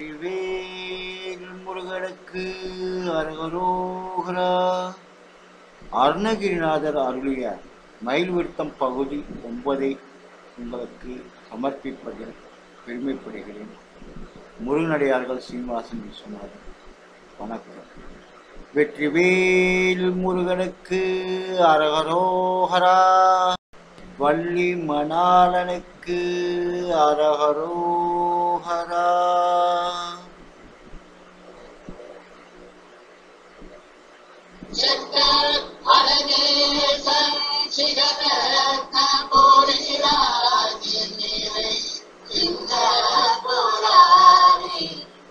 வெற்றிவேல் முருகனுக்கு அரகரோகரா. அருணகிரிநாதர் அருளிய மயில் விருத்தம் பகுதி ஒன்பதை உங்களுக்கு சமர்ப்பிப்பதில் பெருமைப்படுகிறேன். முருகனடியார்கள் சீனிவாசன் சொன்னார் வணக்கம். வெற்றிவேல் முருகனுக்கு அரகரோகரா. வள்ளி மணாளனுக்கு அரஹரோஹரா.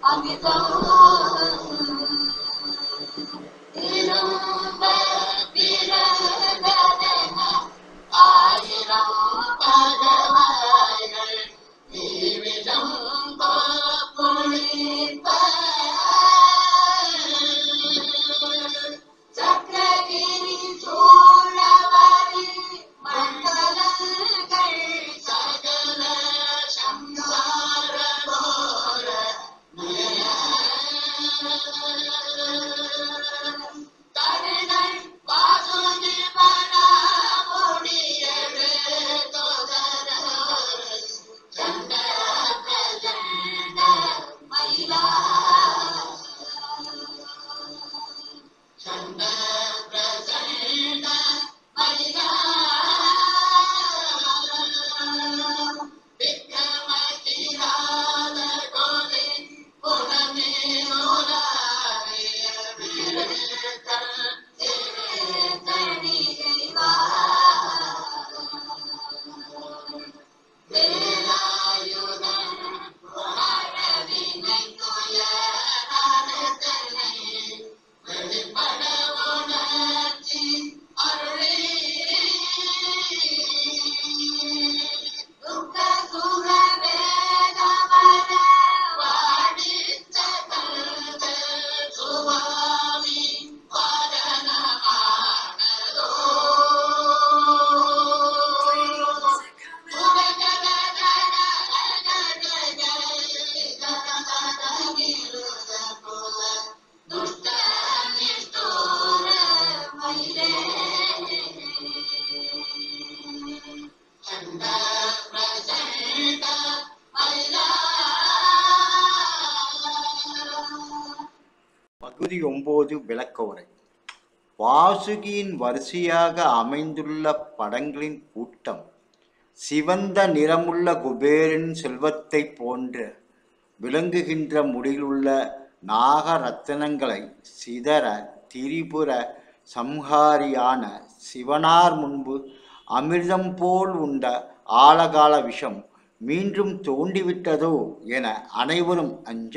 அமிதா பகுதி ஒன்பது உரை வாசுகியின் வரிசையாக அமைந்துள்ள படங்களின் கூட்டம் சிவந்த நிறமுள்ள குபேரின் செல்வத்தை போன்ற விளங்குகின்ற முடியிலுள்ள நாகரத்தினங்களை சிதற திரிபுர சம்ஹாரியான சிவனார் முன்பு அமிர்தம் போல் உண்ட ஆழகால விஷம் மீண்டும் தோண்டிவிட்டதோ என அனைவரும் அஞ்ச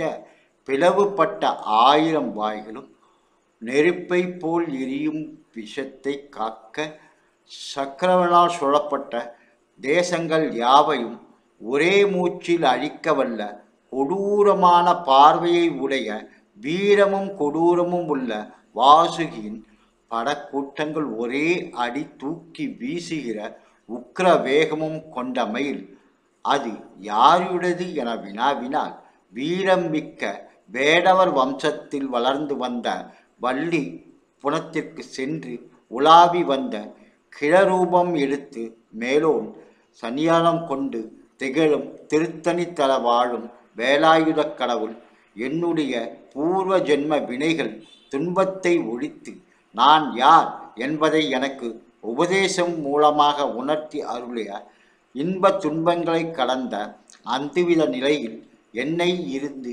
பிளவுபட்ட ஆயிரம் வாய்களும் நெருப்பை போல் எரியும் விஷத்தை காக்க சக்கரவனால் சுழப்பட்ட தேசங்கள் யாவையும் ஒரே மூச்சில் அழிக்கவல்ல கொடூரமான பார்வையை உடைய வீரமும் கொடூரமும் உள்ள வாசுகியின் படக்கூட்டங்கள் ஒரே அடி தூக்கி வீசுகிற உக்ர வேகமும் கொண்ட மயில். அது யாருடையது என வினாவினால் வீரம் மிக்க வேடவர் வம்சத்தில் வளர்ந்து வந்த வள்ளி புனத்திற்கு சென்று உலாவி வந்த கிழரூபம் எடுத்து மேலோன் சனியானம் கொண்டு திகழும் திருத்தணித்தல வாழும் வேலாயுதக் கடவுள் என்னுடைய பூர்வ ஜென்ம வினைகள் துன்பத்தை ஒழித்து நான் யார் என்பதை எனக்கு உபதேசம் மூலமாக உணர்த்தி அருளிய இன்ப துன்பங்களை கடந்த அந்துவித நிலையில் என்னை இருந்து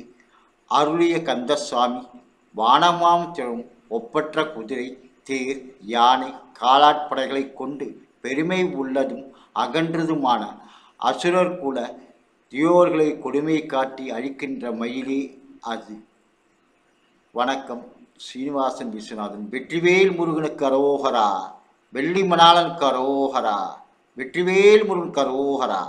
அருளிய கந்தசுவாமி வானமாம் திரும் ஒப்பற்ற குதிரை தேர் யானை காலாட்படைகளை கொண்டு பெருமை உள்ளதும் அகன்றதுமான அசுரர் கூட தியோர்களை கொடுமை காட்டி அழிக்கின்ற மயிலே அது. வணக்கம். சீனிவாசன் விஸ்வநாதன். வெற்றிவேல் முருகனுக்கு அரோகரா வெள்ளி மணாளனுக்கு அரோகரா வெற்றிவேல் முருகன் கரோகரா.